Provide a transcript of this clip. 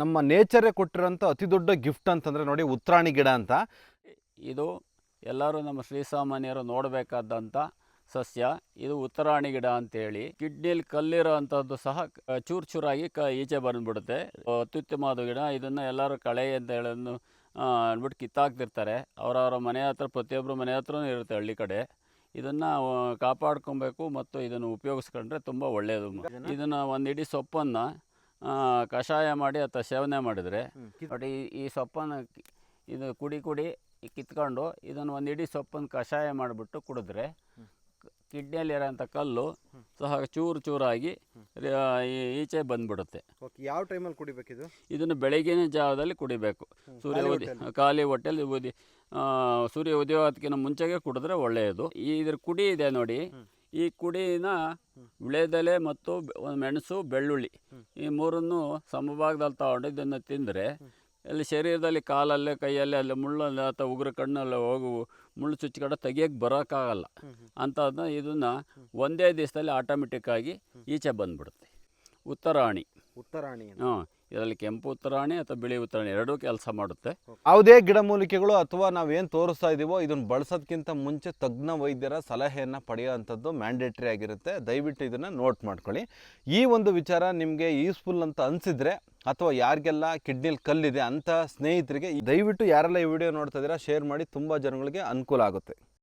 ನಮ್ಮ ನೇಚರೇ ಕೊಟ್ಟಿರೋಂಥ ಅತಿ ದೊಡ್ಡ ಗಿಫ್ಟ್ ಅಂತಂದರೆ ನೋಡಿ ಉತ್ತರಾಣಿ ಗಿಡ ಅಂತ. ಇದು ಎಲ್ಲರೂ ನಮ್ಮ ಶ್ರೀಸಾಮಾನ್ಯರು ನೋಡಬೇಕಾದಂಥ ಸಸ್ಯ. ಇದು ಉತ್ತರಾಣಿ ಗಿಡ ಅಂತೇಳಿ. ಕಿಡ್ನಿಲಿ ಕಲ್ಲಿರೋ ಅಂಥದ್ದು ಸಹ ಚೂರು ಚೂರಾಗಿ ಕ ಈಚೆ ಬಂದುಬಿಡುತ್ತೆ. ಅತ್ಯುತ್ತಮವಾದ ಗಿಡ. ಇದನ್ನು ಎಲ್ಲರೂ ಕಳೆ ಅಂತ ಹೇಳೋದು ಅಂದ್ಬಿಟ್ಟು ಕಿತ್ತಾಕ್ತಿರ್ತಾರೆ. ಅವರವರ ಮನೆ ಹತ್ರ ಪ್ರತಿಯೊಬ್ಬರು ಮನೆ ಹತ್ರನೂ ಇರುತ್ತೆ ಹಳ್ಳಿ ಕಡೆ. ಇದನ್ನು ಕಾಪಾಡ್ಕೊಬೇಕು ಮತ್ತು ಇದನ್ನು ಉಪಯೋಗಿಸ್ಕೊಂಡ್ರೆ ತುಂಬ ಒಳ್ಳೆಯದು ಇದನ್ನು ಒಂದು ಇಡೀ ಸೊಪ್ಪನ್ನು ಕಷಾಯ ಮಾಡಿ ಅಥವಾ ಸೇವನೆ ಮಾಡಿದರೆ ಬಟ್ ಈ ಈ ಸೊಪ್ಪನ್ನು ಕಿ- ಇದು ಕುಡಿ ಕುಡಿ ಕಿತ್ಕೊಂಡು ಇದನ್ನು ಒಂದು ಇಡೀ ಸೊಪ್ಪನ್ನು ಕಷಾಯ ಮಾಡಿಬಿಟ್ಟು ಕುಡಿದ್ರೆ ಕಿಡ್ನಿಯಲ್ಲಿ ಕಿಡ್ನಿಯಲ್ಲಿರೋಂಥ ಕಲ್ಲು ಸಹ ಚೂರು ಚೂರಾಗಿ ಈ- ಈಚೆ ಬಂದ್ಬಿಡುತ್ತೆ. ಓಕೆ ಯಾವ ಟೈಮಲ್ಲಿ ಕುಡಿಬೇಕಿದು? ಇದನ್ನು ಬೆಳಗಿನ ಜಾವದಲ್ಲಿ ಕುಡಿಬೇಕು. ಸೂರ್ಯ ಉದಯ ಉದಿ ಖಾಲಿ ಹೊಟ್ಟೆಲಿ ಉದಿ ಆ, ಸೂರ್ಯ ಉದಯೋದಕ್ಕಿಂತ ಮುಂಚೆಗೆ ಕುಡಿದ್ರೆ ಒಳ್ಳೆಯದು. ಈ ಇದ್ರ ಕುಡಿ ಇದೆ ನೋಡಿ ಈ ಕುಡಿನ ವಿಳೆದೆಲೆ ಮತ್ತು ಒಂದು ಮೆಣಸು ಬೆಳ್ಳುಳ್ಳಿ ಈ ಮೂರನ್ನು ಸಮಭಾಗದಲ್ಲಿ ತಗೊಂಡು ಇದನ್ನು ತಿಂದರೆ ಅಲ್ಲಿ ಶರೀರದಲ್ಲಿ ಕಾಲಲ್ಲೇ ಕೈಯಲ್ಲೇ ಅಲ್ಲಿ ಮುಳ್ಳಲ್ಲಿ ಅಥವಾ ಉಗುರು ಕಣ್ಣಲ್ಲಿ ಹೋಗು ಮುಳ್ಳು ಚುಚ್ಚುಕಡೆ ತೆಗಿಯೋಕ್ಕೆ ಬರೋಕ್ಕಾಗಲ್ಲ. ಅಂಥದ್ದನ್ನ ಇದನ್ನು ಒಂದೇ ದಿವಸದಲ್ಲಿ ಆಟೋಮೆಟಿಕ್ಕಾಗಿ ಈಚೆ ಬಂದ್ಬಿಡುತ್ತೆ. ಉತ್ತರಾಣಿ. ಉತ್ತರಾಣಿ ಹಾಂ ಇದರಲ್ಲಿ ಕೆಂಪು ಉತ್ತರಾಣಿ ಅಥವಾ ಬಿಳಿ ಉತ್ತರಾಣಿ ಎರಡೂ ಕೆಲಸ ಮಾಡುತ್ತೆ. ಯಾವುದೇ ಗಿಡಮೂಲಿಕೆಗಳು ಅಥವಾ ನಾವೇನು ತೋರಿಸ್ತಾ ಇದ್ದೀವೋ ಇದನ್ನು ಬಳಸೋದಕ್ಕಿಂತ ಮುಂಚೆ ತಜ್ಞ ವೈದ್ಯರ ಸಲಹೆಯನ್ನು ಪಡೆಯೋವಂಥದ್ದು ಮ್ಯಾಂಡೇಟ್ರಿ ಆಗಿರುತ್ತೆ. ದಯವಿಟ್ಟು ಇದನ್ನು ನೋಟ್ ಮಾಡ್ಕೊಳ್ಳಿ. ಈ ಒಂದು ವಿಚಾರ ನಿಮಗೆ ಯೂಸ್ಫುಲ್ ಅಂತ ಅನಿಸಿದ್ರೆ ಅಥವಾ ಯಾರಿಗೆಲ್ಲ ಕಿಡ್ನಿಲಿ ಕಲ್ಲಿದೆ ಅಂಥ ಸ್ನೇಹಿತರಿಗೆ ದಯವಿಟ್ಟು ಯಾರೆಲ್ಲ ಈ ವಿಡಿಯೋ ನೋಡ್ತಾ ಇದ್ದೀರಾ ಶೇರ್ ಮಾಡಿ, ತುಂಬ ಜನಗಳಿಗೆ ಅನುಕೂಲ ಆಗುತ್ತೆ.